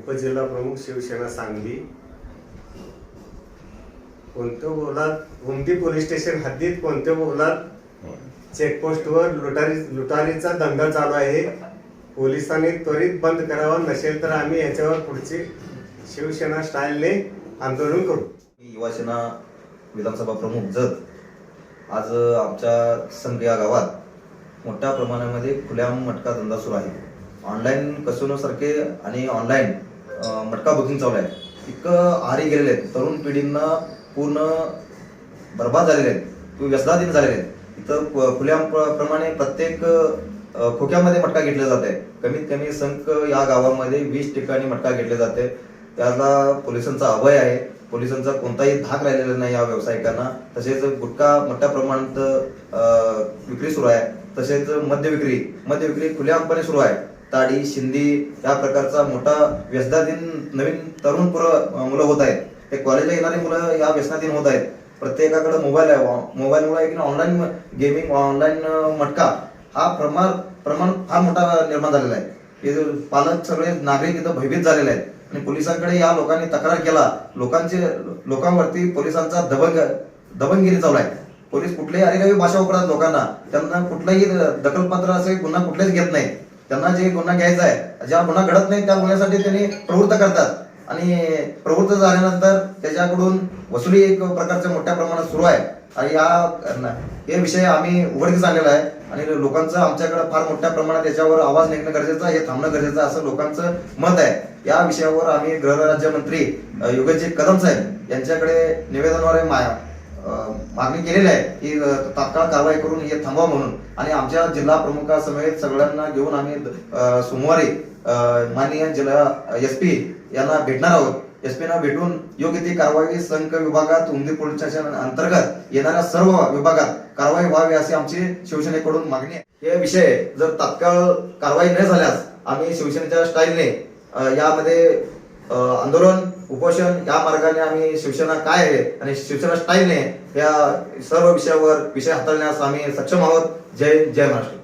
उपजिल्हा प्रमुख शिवसेना सांगली. कोणत्या बोलात उमदी पोलीस स्टेशन हद्दीत कोणत्या बोलात चेकपोस्टवर लुटारी लुटारीचा दंगा चालू आहे. पोलिसांनी त्वरित बंद करावा नसेल तर आम्ही याच्यावर पुढचे शिवसेना स्टाईलने आंदोलन करू. युवासेना विधानसभा प्रमुख जत आज आमच्या संघ या गावात मोठ्या प्रमाणामध्ये खुल्या मटका धंदा सुरू आहे. ऑनलाईन कसिनोसारखे आणि ऑनलाईन मटका बुकिंग चालू आहे. इतकं आहारी गेलेले आहेत. तरुण पिढींना पूर्ण बर्बाद झालेले आहेत. किंवा व्यसनाधीन झालेले आहेत. इथं प- खुल्या प्रमाणे प्रत्येक खोक्यामध्ये मटका घेतला जात आहे कमीत कमी संख या गावामध्ये वीस ठिकाणी मटका घेतले जाते त्याला पोलिसांचा अभय आहे. पोलिसांचा कोणताही धाक राहिलेला नाही या व्यावसायिकांना. तसेच गुटखा मोठ्या प्रमाणात विक्री सुरू आहे. तसेच मद्य विक्री मद्य विक्री खुल्यापणे सुरू आहे. ताडी शिंदी या प्रकारचा मोठा व्यसनाधीन नवीन तरुण पुरं मुलं होत आहेत. ते कॉलेजला येणारी मुलं या व्यसनाधीन होत आहेत. प्रत्येकाकडे मोबाईल आहे. मोबाईलमुळे एक ऑनलाईन गेमिंग ऑनलाईन मटका हा प्रमाण प्रमाण फार मोठा निर्माण झालेला आहे. हे पालक सगळे नागरिक इथं भयभीत झालेले आहेत. आणि पोलिसांकडे या लोकांनी तक्रार केला. लोकांचे लोकांवरती पोलिसांचा दबंग दबंगगिरी चालू आहे. पोलीस कुठल्याही अरेगावी भाषा वापरतात लोकांना. त्यांना कुठलाही दखलपात्र असे गुन्हा कुठलेच घेत नाही त्यांना जे गुन्हा घ्यायचा आहे ज्या गुन्हा घडत नाही त्या गुन्ह्यासाठी त्यांनी प्रवृत्त करतात. आणि प्रवृत्त झाल्यानंतर त्याच्याकडून वसुली एक प्रकारच्या मोठ्या प्रमाणात सुरू आहे. आणि या हे विषय आम्ही उघडकीस आणलेला आहे. आणि लोकांचं आमच्याकडे फार मोठ्या प्रमाणात याच्यावर आवाज निघणं गरजेचं आहे हे थांबणं गरजेचं आहे असं लोकांचं मत आहे. या विषयावर आम्ही गृहराज्यमंत्री अ, योगेशजी कदम साहेब यांच्याकडे निवेदनाद्वारे माया मागणी केलेली आहे की तात्काळ कारवाई करून हे थांबवा म्हणून. आणि आमच्या जिल्हा प्रमुखासमेत सगळ्यांना घेऊन आम्ही सोमवारी माननीय जिल्हा एस पी यांना भेटणार आहोत. एस पी ना भेटून योग्य ती कारवाई संघ विभागात उमदी पोलीस स्टेशन अंतर्गत येणाऱ्या सर्व विभागात कारवाई व्हावी अशी आमची शिवसेनेकडून मागणी आहे. हे विषय जर तात्काळ कारवाई न झाल्यास आम्ही शिवसेनेच्या स्टाईलने यामध्ये आंदोलन उपोषण या मार्गाने आम्ही शिवसेना काय आहे आणि शिवसेना स्टाईलने या सर्व विषयावर विषय हाताळण्यास आम्ही सक्षम आहोत. जय जय महाराष्ट्र.